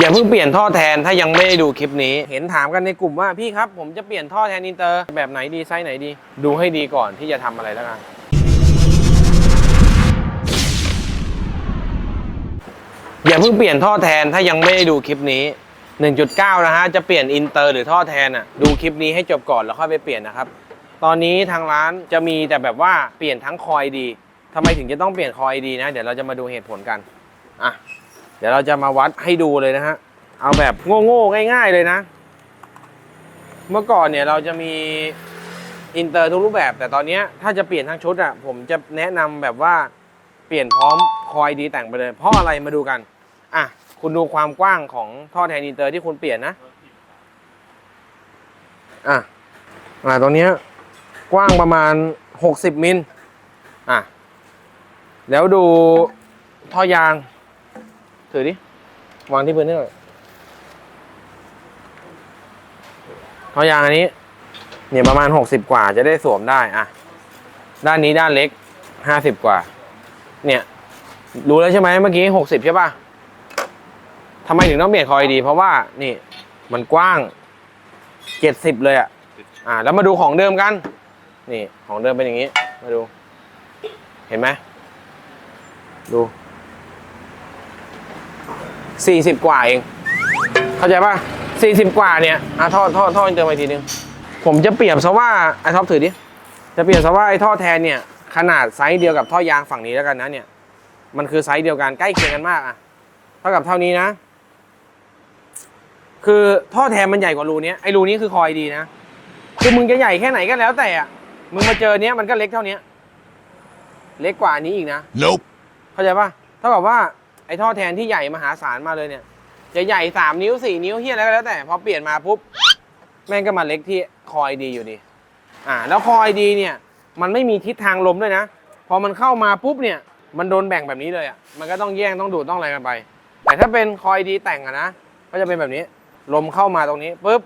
อย่าเพิ่งเปลี่ยนท่อแทนถ้ายังไม่ได้ดูคลิปนี้ เห็นถามกันในกลุ่มว่าพี่ครับ ผมจะเปลี่ยนท่อแทนอินเตอร์แบบไหนดีไซส์ไหนดี ดูให้ดีก่อนที่จะทำอะไรแล้วกันอย่าเพิ่งเปลี่ยนท่อแทนถ้ายังไม่ได้ดูคลิปนี้ 1.9 นะฮะจะเปลี่ยนอินเตอร์หรือท่อแทนอะดูคลิปนี้ให้จบก่อนแล้วค่อยไปเปลี่ยนนะครับ ตอนนี้ทางร้านจะมีแต่แบบว่าเปลี่ยนทั้งคอยดีทำไมถึงจะต้องเปลี่ยนคอยดีนะ เดี๋ยวเราจะมาดูเหตุผลกันอะ เดี๋ยวเราจะมาวัดให้ดูเลยนะฮะ เอาแบบโง่ๆง่าย ๆเลยนะ เมื่อก่อนเนี่ยเราจะมีอินเตอร์ทุกรูปแบบ แต่ตอนนี้ถ้าจะเปลี่ยนทั้งชุดอะผมจะแนะนำแบบว่าเปลี่ยนพร้อมคอยดีแต่งไปเลย เพราะอะไรมาดูกัน อะ คุณดูความกว้างของท่อแทนอินเตอร์ที่คุณเปลี่ยนนะ อะ อะตรงนี้กว้างประมาณ 60 มิล อะ แล้วดูท่อยาง ถือดิ วางที่พื้นนี่หน่อยท่อยางอันนี้ เนี่ยประมาณ60กว่าจะได้สวมได้อะ ด้านนี้ด้านเล็ก50กว่า เนี่ย รู้แล้วใช่ไหมเมื่อกี้60ใช่ป่ะทำไมถึงต้องเปลี่ยนคอยดี เพราะว่านี่มันกว้าง70เลยอะอ่า แล้วมาดูของเดิมกัน นี่ของเดิมเป็นอย่างนี้ มาดู เห็นไหมดู สี่สิบกว่าเอง เข้าใจป่ะสี่สิบกว่าเนี่ยอะท่อท่อท่ออินเตอร์มาอีกทีนึง ผมจะเปรียบซะว่าไอ้ท็อปถือดิ จะเปรียบซะว่าไอ้ท่อแทนเนี่ย ขนาดไซส์เดียวกับท่อยางฝั่งนี้แล้วกันนะเนี่ย มันคือไซส์เดียวกันใกล้เคียงกันมากอะ เท่ากับเท่านี้นะ คือท่อแทนมันใหญ่กว่ารูเนี้ยไอ้รูนี้คือคอยดีนะ คือมึงจะใหญ่แค่ไหนก็แล้วแต่อะ มึงมาเจอเนี้ยมันก็เล็กเท่านี้ เล็กกว่าอันนี้อีกนะ Nope. เข้าใจป่ะ เท่ากับว่าไอ้ท่อแทนที่ใหญ่มหาศาลมาเลยเนี่ยจะใหญ่สามนิ้วสี่นิ้วเฮียอะไรก็แล้วแต่พอเปลี่ยนมาปุ๊บแม่งก็มาเล็กที่คอยดีอยู่ดีอ่า แล้วคอยดีเนี่ย มันไม่มีทิศทางลมด้วยนะ พอมันเข้ามาปุ๊บเนี่ย มันโดนแบ่งแบบนี้เลยอะมันก็ต้องแย่งต้องดูดต้องอะไรกันไป แต่ถ้าเป็นคอยดีแต่งอะนะก็จะเป็นแบบนี้ ลมเข้ามาตรงนี้ปุ๊บ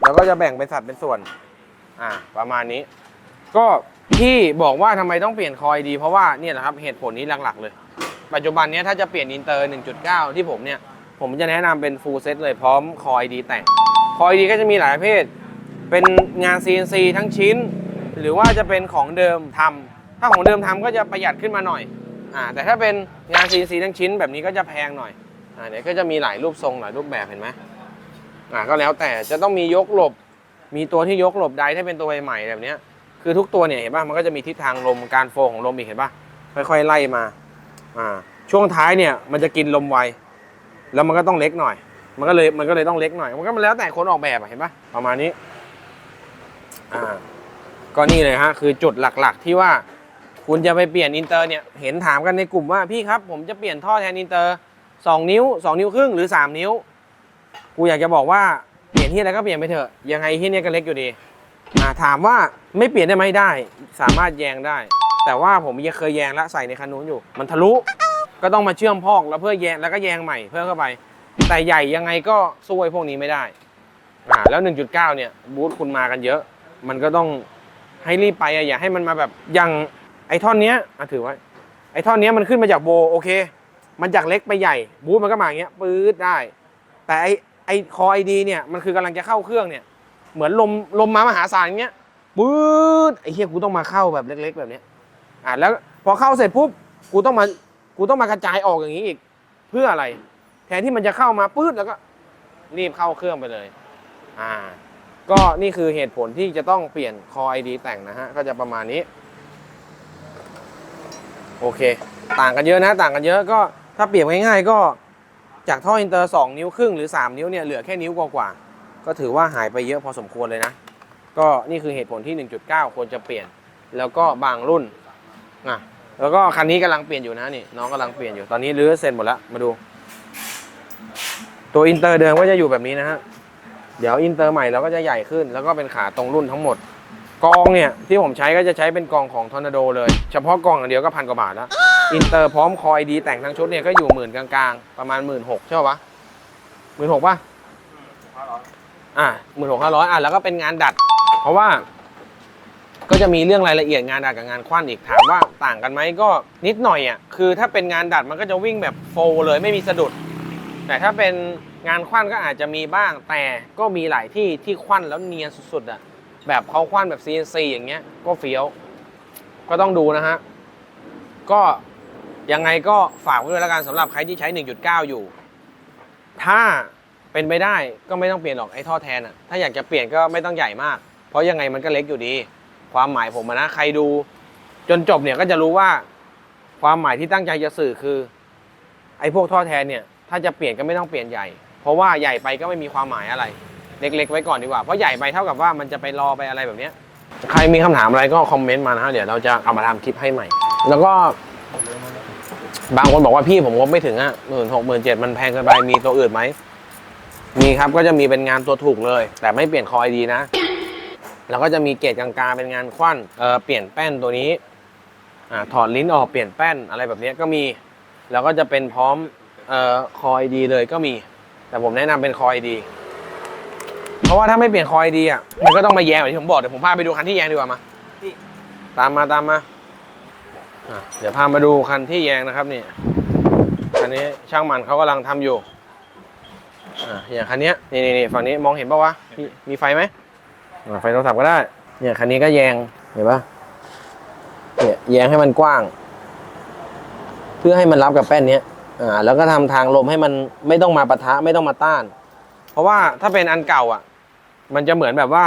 แล้วก็จะแบ่งเป็นสัดเป็นส่วน อ่า ประมาณนี้ ก็ที่บอกว่าทำไมต้องเปลี่ยนคอยดี เพราะว่าเนี่ยแหละครับเหตุผลนี้หลักๆเลย ปัจจุบันนี้ถ้าจะเปลี่ยนอินเตอร์ 1.9 ที่ผมเนี่ย ผมจะแนะนำเป็นฟูลเซตเลยพร้อมคอยดีแต่ง คอยดีก็จะมีหลายประเภท เป็นงาน CNC ทั้งชิ้น หรือว่าจะเป็นของเดิมทำถ้าของเดิมทำก็จะประหยัดขึ้นมาหน่อยอ่าแต่ถ้าเป็นงาน CNC ทั้งชิ้นแบบนี้ก็จะแพงหน่อยอ่าเดี๋ยวก็จะมีหลายรูปทรงหลายรูปแบบเห็นไหมอ่าก็แล้วแต่จะต้องมียกหลบ มีตัวที่ยกหลบได้ถ้าเป็นตัวใหม่ๆแบบนี้คือทุกตัวเนี่ยเห็นป่ะมันก็จะมีทิศทางลมการโฟของลมอีกเห็นป่ะค่อยๆไล่มา อ่าช่วงท้ายเนี่ยมันจะกินลมไว แล้วมันก็ต้องเล็กหน่อย มันก็เลยมันก็เลยต้องเล็กหน่อย มันก็มันแล้วแต่คนออกแบบอะเห็นปะประมาณนี้อ่าก็นี่เลยฮะคือจุดหลักๆ ที่ว่าคุณจะไปเปลี่ยนอินเตอร์เนี่ยเห็นถามกันในกลุ่มว่าพี่ครับ ผมจะเปลี่ยนท่อแทนอินเตอร์สองนิ้วสองนิ้วครึ่งหรือสามนิ้ว กูอยากจะบอกว่าเปลี่ยนที่อะไรก็เปลี่ยนไปเถอะยังไงที่เนี่ยก็เล็กอยู่ดีอ่าถามว่าไม่เปลี่ยนได้ไหมได้ สามารถแยงได้ แต่ว่าผมยังเคยแยงแล้วใส่ในคันนู้นอยู่ มันทะลุก็ต้องมาเชื่อมพอกแล้วเพื่อแยงแล้วก็แยงใหม่เพิ่มเข้าไป แต่ใหญ่ยังไงก็สู้ไอ้พวกนี้ไม่ได้อ่าแล้ว 1.9 เนี่ยบูธคุณมากันเยอะ มันก็ต้องให้รีบไปอะอย่าให้มันมาแบบอย่างไอ้ท่อนเนี้ยอะถือไว้ไอ้ท่อนเนี้ยมันขึ้นมาจากโบโอเค มันจากเล็กไปใหญ่บูธมันก็มาอย่างเงี้ยปื๊ดได้ แต่ไอ้ไอ้คอไอดีเนี่ยมันคือกำลังจะเข้าเครื่องเนี่ยเหมือนลมลมมามหาศาลอย่างเงี้ยปื๊ดไอ้เหี้ยกูต้องมาเข้าแบบเล็ก ๆ แบบเนี้ย อะแล้วพอเข้าเสร็จปุ๊บกูต้องมากูต้องมากระจายออกอย่างนี้อีก เพื่ออะไร แทนที่มันจะเข้ามาปื๊ดแล้วก็รีบเข้าเครื่องไปเลย อ่า ก็นี่คือเหตุผลที่จะต้องเปลี่ยนคอไอดีแต่งนะฮะ ก็จะประมาณนี้ โอเค ต่างกันเยอะนะ ต่างกันเยอะก็ถ้าเปรียบง่ายๆก็จากท่ออินเตอร์ 2 นิ้วครึ่งหรือ 3 นิ้วเนี่ยเหลือแค่นิ้วกว่าๆก็ถือว่าหายไปเยอะพอสมควรเลยนะ ก็นี่คือเหตุผลที่ 1.9 ควรจะเปลี่ยน แล้วก็บางรุ่น นะแล้วก็คันนี้กำลังเปลี่ยนอยู่นะนี่น้องกำลังเปลี่ยนอยู่ตอนนี้รื้อเสร็จหมดแล้วมาดู ตัวอินเตอร์เดิมก็จะอยู่แบบนี้นะฮะเดี๋ยวอินเตอร์ใหม่เราก็จะใหญ่ขึ้น แล้วก็เป็นขาตรงรุ่นทั้งหมด กองเนี่ยที่ผมใช้ก็จะใช้เป็นกองของทอร์นาโดเลย เฉพาะกองอย่างเดียวก็พันกว่าบาทแล้วอินเตอร์พร้อมคอยดีแต่งทั้งชุดเนี่ยก็อยู่หมื่นกลางๆ ประมาณหมื่นหกใช่ปะหมื่นหกป่ะอ่าหมื่นหกห้าร้อยอะแล้วก็เป็นงานดัด เพราะว่า ก็จะมีเรื่องรายละเอียดงานดัดกับงานควันอีกถามว่าต่างกันไหมก็นิดหน่อยอะคือถ้าเป็นงานดัดมันก็จะวิ่งแบบโฟลเลยไม่มีสะดุด แต่ถ้าเป็นงานควันก็อาจจะมีบ้าง แต่ก็มีหลายที่ที่ควันแล้วเนียนสุดๆอะแบบเขาควันแบบ CNC อย่างเงี้ยก็เฟี้ยว ก็ต้องดูนะฮะก็ยังไงก็ฝากไว้ด้วยแล้วกันสำหรับใครที่ใช้ 1.9 อยู่ ถ้าเป็นไปได้ก็ไม่ต้องเปลี่ยนหรอกไอ้ท่อแทนอะถ้าอยากจะเปลี่ยนก็ไม่ต้องใหญ่มาก เพราะยังไงมันก็เล็กอยู่ดี ความหมายผมนะ ใครดู จนจบเนี่ยก็จะรู้ว่า ความหมายที่ตั้งใจจะสื่อคือ ไอ้พวกท่อแทนเนี่ย ถ้าจะเปลี่ยนก็ไม่ต้องเปลี่ยนใหญ่ เพราะว่าใหญ่ไปก็ไม่มีความหมายอะไร เล็ก ๆ ไว้ก่อนดีกว่า เพราะใหญ่ไปเท่ากับว่ามันจะไปรอไปอะไรแบบเนี้ย ใครมีคำถามอะไรก็คอมเมนต์มานะฮะเดี๋ยวเราจะเอามาทำคลิปให้ใหม่ แล้วก็ บางคนบอกว่าพี่ผมงบไม่ถึงอะหมื่นหกหมื่นเจ็ดมันแพงเกินไปมีตัวอื่นไหมมีครับก็จะมีเป็นงานตัวถูกเลย แต่ไม่เปลี่ยนคอยดีนะ แล้วก็จะมีเกรดกลางๆเป็นงานควันเออเปลี่ยนแป้นตัวนี้อ่าถอดลิ้นออกเปลี่ยนแป้นอะไรแบบนี้ก็มี แล้วก็จะเป็นพร้อมเอ่อคอยดีเลยก็มี แต่ผมแนะนำเป็นคอยดี เพราะว่าถ้าไม่เปลี่ยนคอยดีอะมันก็ต้องมาแยงอย่างที่ผมบอกเดี๋ยวผมพาไปดูคันที่แยงดีกว่ามาตามมาตามมาเดี๋ยวพามาดูคันที่แยงนะครับนี่คันนี้ช่างมันเขากำลังทำอยู่อะอย่างคันเนี้ยนี่นี่นี่ฝั่งนี้มองเห็นปะวะมีมีไฟไหม ไฟโทรศัพท์ก็ได้ เนี่ยคันนี้ก็แยงเห็นปะเนี่ยแยงให้มันกว้าง เพื่อให้มันรับกับแป้นเนี้ยอ่าแล้วก็ทำทางลมให้มันไม่ต้องมาปะทะไม่ต้องมาต้าน เพราะว่าถ้าเป็นอันเก่าอะ มันจะเหมือนแบบว่า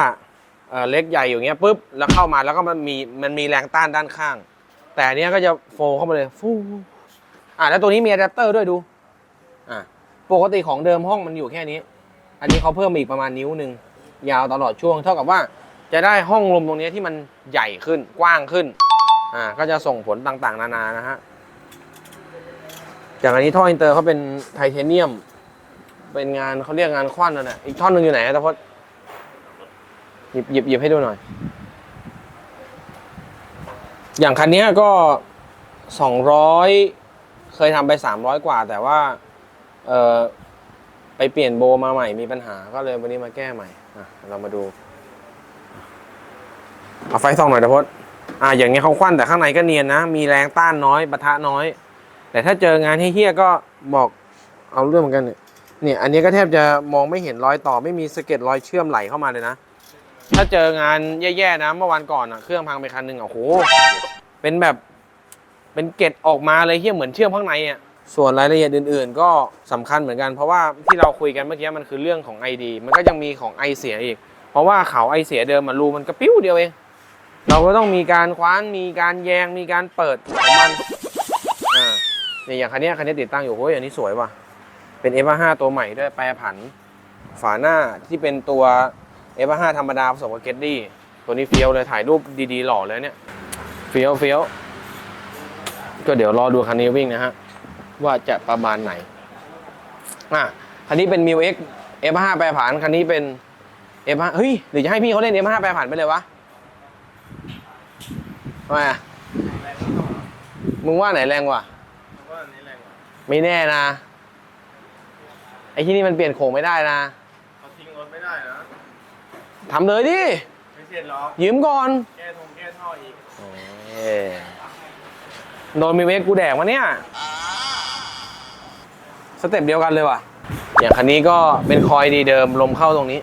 เอ่อเล็กใหญ่อยู่เงี้ยปุ๊บแล้วเข้ามาแล้วก็มันมีมันมีแรงต้านด้านข้าง แต่อันเนี้ยก็จะโฟเข้ามาเลยฟูอ่าแล้วตัวนี้มีอะแดปเตอร์ด้วยดูอ่าปกติของเดิมห้องมันอยู่แค่นี้ อันนี้เขาเพิ่มอีกประมาณนิ้วหนึ่ง ยาวตลอดช่วง เท่ากับว่าจะได้ห้องลมตรงนี้ที่มันใหญ่ขึ้นกว้างขึ้นอ่าก็จะส่งผลต่างๆ นานานะฮะอย่างอันนี้ท่ออินเตอร์เขาเป็นไทเทเนียม เป็นงานเขาเรียกงานควันนั่นแหละอีกท่อนหนึ่งอยู่ไหนตะพดหยิบหยิบหยิบให้ดูหน่อย อย่างคันนี้ก็สองร้อยเคยทำไปสามร้อยกว่า แต่ว่าเออไปเปลี่ยนโบมาใหม่มีปัญหาก็เลยวันนี้มาแก้ใหม่ เรามาดูเอาไฟส่องหน่อยตะพดอ่าอย่างเงี้ยเขาควันแต่ข้างในก็เนียนนะ มีแรงต้านน้อยปะทะน้อย แต่ถ้าเจองานเฮี้ยก็บอกเอาเรื่องเหมือนกันเนี่ยเนี่ยอันนี้ก็แทบจะมองไม่เห็นรอยต่อไม่มีสะเก็ดรอยเชื่อมไหลเข้ามาเลยนะ ถ้าเจองานแย่ๆนะ เมื่อวันก่อนอะเครื่องพังไปคันหนึ่งอะโหเป็นแบบ เป็นเกล็ดออกมาเลยเฮี้ยเหมือนเชื่อมข้างในอะ ส่วนรายละเอียดอื่น ๆ ก็สำคัญเหมือนกัน เพราะว่าที่เราคุยกันเมื่อกี้มันคือเรื่องของ ID มันก็ยังมีของไอเสียอีก เพราะว่าเขาไอเสียเดิมมันรูมันกระปิ้วเดียวเองเราก็ต้องมีการคว้านมีการแยงมีการเปิดของมันอ่าเนี่ยอย่างคันนี้คันนี้ติดตั้งอยู่โอ้ยอันนี้สวยว่ะเป็น F5 ตัวใหม่ด้วยแปรผัน ฝาหน้าที่เป็นตัว F5 ธรรมดาผสมกับเกตดี้ตัวนี้เฟี้ยวเลยถ่ายรูปดีๆหล่อเลยเนี่ยเฟี้ยวเฟี้ยวก็เดี๋ยวรอดูคันนี้วิ่งนะฮะ ว่าจะประมาณไหนอะคันนี้เป็น m ิว X F5 แปรผันคันนี้เป็น F5 เฮ้ยหรือจะให้พี่เขาเล่น F5 แปรผันไปเลยวะทำไมอะมึงว่าไหนแรงกว่าว่าอันนี้แรงกว่าไม่แน่นะ ไอ้ที่นี่มันเปลี่ยนโค้งไม่ได้นะเขาทิ้งรถไม่ได้นะทำเลยดิไม่เสร็จหรอกยืมก่อน แก้ทงแก้ท่ออีกโดนมีเวกกูแดกมาเนี่ย สเต็ปเดียวกันเลยว่ะ อย่างคันนี้ก็เป็นคอยดีเดิมลมเข้าตรงนี้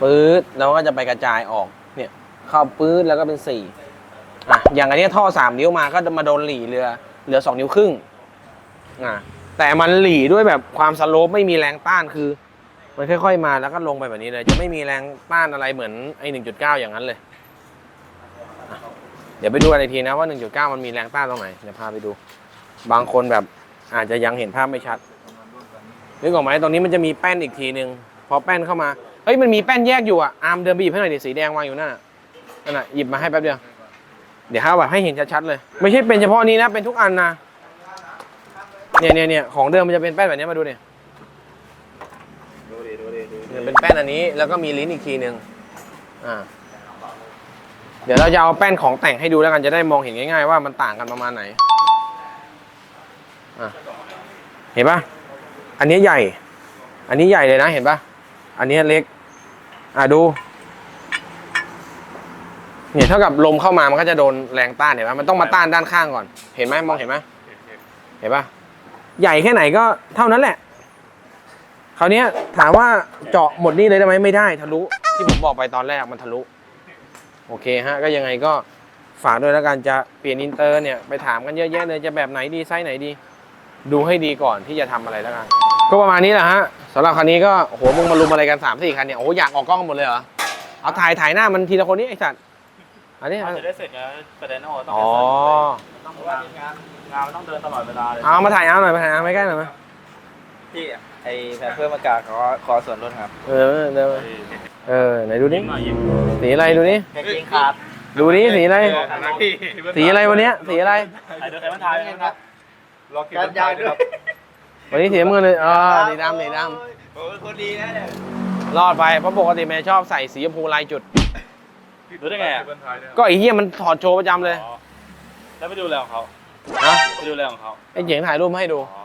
ปื๊ดแล้วก็จะไปกระจายออกเนี่ยเข้าปื๊ดแล้วก็เป็นสี่อะอย่างอันนี้ท่อสามนิ้วมาก็มาโดนหลีเรือเหลือสองนิ้วครึ่งอะแต่มันหลีด้วยแบบความสโลปไม่มีแรงต้านคือ มันค่อยๆมาแล้วก็ลงไปแบบนี้เลย จะไม่มีแรงต้านอะไรเหมือนไอ้หนึ่งจุดเก้าอย่างนั้นเลย เดี๋ยวไปดูกันอีกทีนะว่า1.9มันมีแรงต้านตรงไหนเดี๋ยวพาไปดู บางคนแบบ อาจจะยังเห็นภาพไม่ชัดนึกออกไหมตรงนี้มันจะมีแป้นอีกทีหนึ่งพอแป้นเข้ามาเฮ้ยมันมีแป้นแยกอยู่อะอาร์มเดินไปหยิบให้หน่อยดิสีแดงวางอยู่นั่นน่ะนั่นน่ะหยิบมาให้แป๊บเดียวเดี๋ยวห้าแบบให้เห็นชัดๆเลย ไม่ใช่เป็นเฉพาะนี้นะเป็นทุกอันนะเนี่ยเนี่ยเนี่ยของเดิมมันจะเป็นแป้นแบบนี้มาดูเนี่ยเป็นแป้นอันนี้แล้วก็มีลิ้นอีกทีหนึ่งอ่าเดี๋ยวเราจะเอาแป้นของแต่งให้ดูแล้วกันจะได้มองเห็นง่ายๆว่ามันต่างกันประมาณไหน เห็นปะอันนี้ใหญ่ อันนี้ใหญ่เลยนะ เห็นปะอันนี้เล็ก อะดู เนี่ยเท่ากับลมเข้ามามันก็จะโดนแรงต้านเห็นปะมันต้องมาต้านด้านข้างก่อน เห็นไหมมองเห็นไหมเห็นปะใหญ่แค่ไหนก็เท่านั้นแหละ คราวนี้ถามว่าเจาะหมดนี่เลยได้ไหมไม่ได้ทะลุ ที่ผมบอกไปตอนแรกมันทะลุ โอเคฮะ ก็ยังไงก็ฝากด้วยแล้วกันจะเปลี่ยนอินเตอร์เนี่ยไปถามกันเยอะแยะเลยจะแบบไหนดีไซส์ไหนดี ดูให้ดีก่อนที่จะทำอะไรแล้วกันก็ประมาณนี้แหละฮะสำหรับคันนี้ก็โอ้โหมึงมารุมอะไรกัน3ามสี่คันเนี่ยโอ้โหอยากออกกล้องกันหมดเลยเหรอเอาถ่ายถ่ายหน้ามันทีละคนนี่ไอ้สัตว์อันนี้มันจะได้เสร็จไงประเด็นโอ้ต้องอ๋อต้องงานงานงานมันต้องเดินตลอดเวลาเลยเอามาถ่ายเอาหน่อยมาถ่ายเอาไม่ใกล้หน่อยไหมพี่ไอแผนเพิ่มอากาศขอขอส่วนลดครับ เออเดินมาเออไหนดูยิ้นี่มหน่อยยิ้มสีอะไรดูนี่กางเกงขาดดูนี่สีอะไรสีอะไรวันเนี้ยสีอะไรใครเดินใครมันถ่ายกันครับ รอเก็บการยางด้วยวันนี้สีน้ำเงินเลยอ๋อสีดำสีดโอ้ยคนดีนะเนี่ยำรอดไปเพราะปกติแม่ชอบใส่สีชมพูลายจุด รู้ได้ไงอะก็ไอ้เหี้ยมันถอดโชว์ประจำเลยแล้วไปดูแลของเขานะไปดูแลของเขาไอ้เจ๋งถ่ายรูปมาให้ดูอ๋อ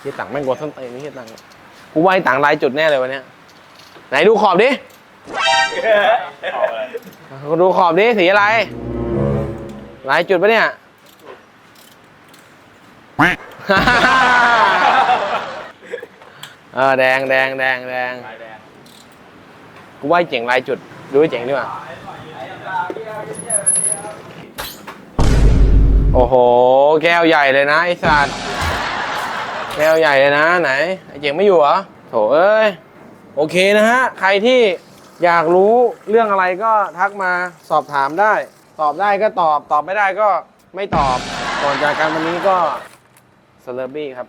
เฮียตังค์แม่งกดส้นเตนนี่เฮียตังค์กูว่าไอ้ตังค์ลายจุดแน่เลยวันเนี้ยไหนดูขอบดิเอาอะไรดูขอบดิสีอะไรลายจุดปะเนี่ย เออแดงแดงแดงแดงแดงกูว่าไอ้เจ๋งลายจุดดูไอ้เจ๋งดีกว่าโอ้โห แก้วใหญ่เลยนะไอสัตว์แก้วใหญ่เลยนะ ไหนไอเจ๋งไม่อยู่เหรอโถเอ้ยโอเคนะฮะ ใครที่อยากรู้เรื่องอะไรก็ทักมาสอบถามได้ ตอบได้ก็ตอบ ตอบไม่ได้ก็ไม่ตอบ ก่อนจากกันวันนี้ก็ สเลอร์บี้ครับ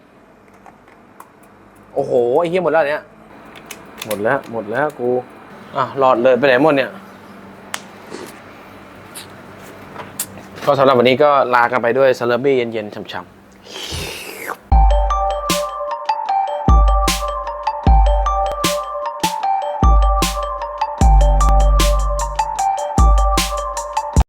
โอ้โห ไอ้เหี้ยหมดแล้วเนี่ย หมดแล้ว หมดแล้วกู อะหลอดเลยไปไหนหมดเนี่ย ก็สำหรับวันนี้ก็ลากันไปด้วยซาลาบี้เย็นๆช่ำๆ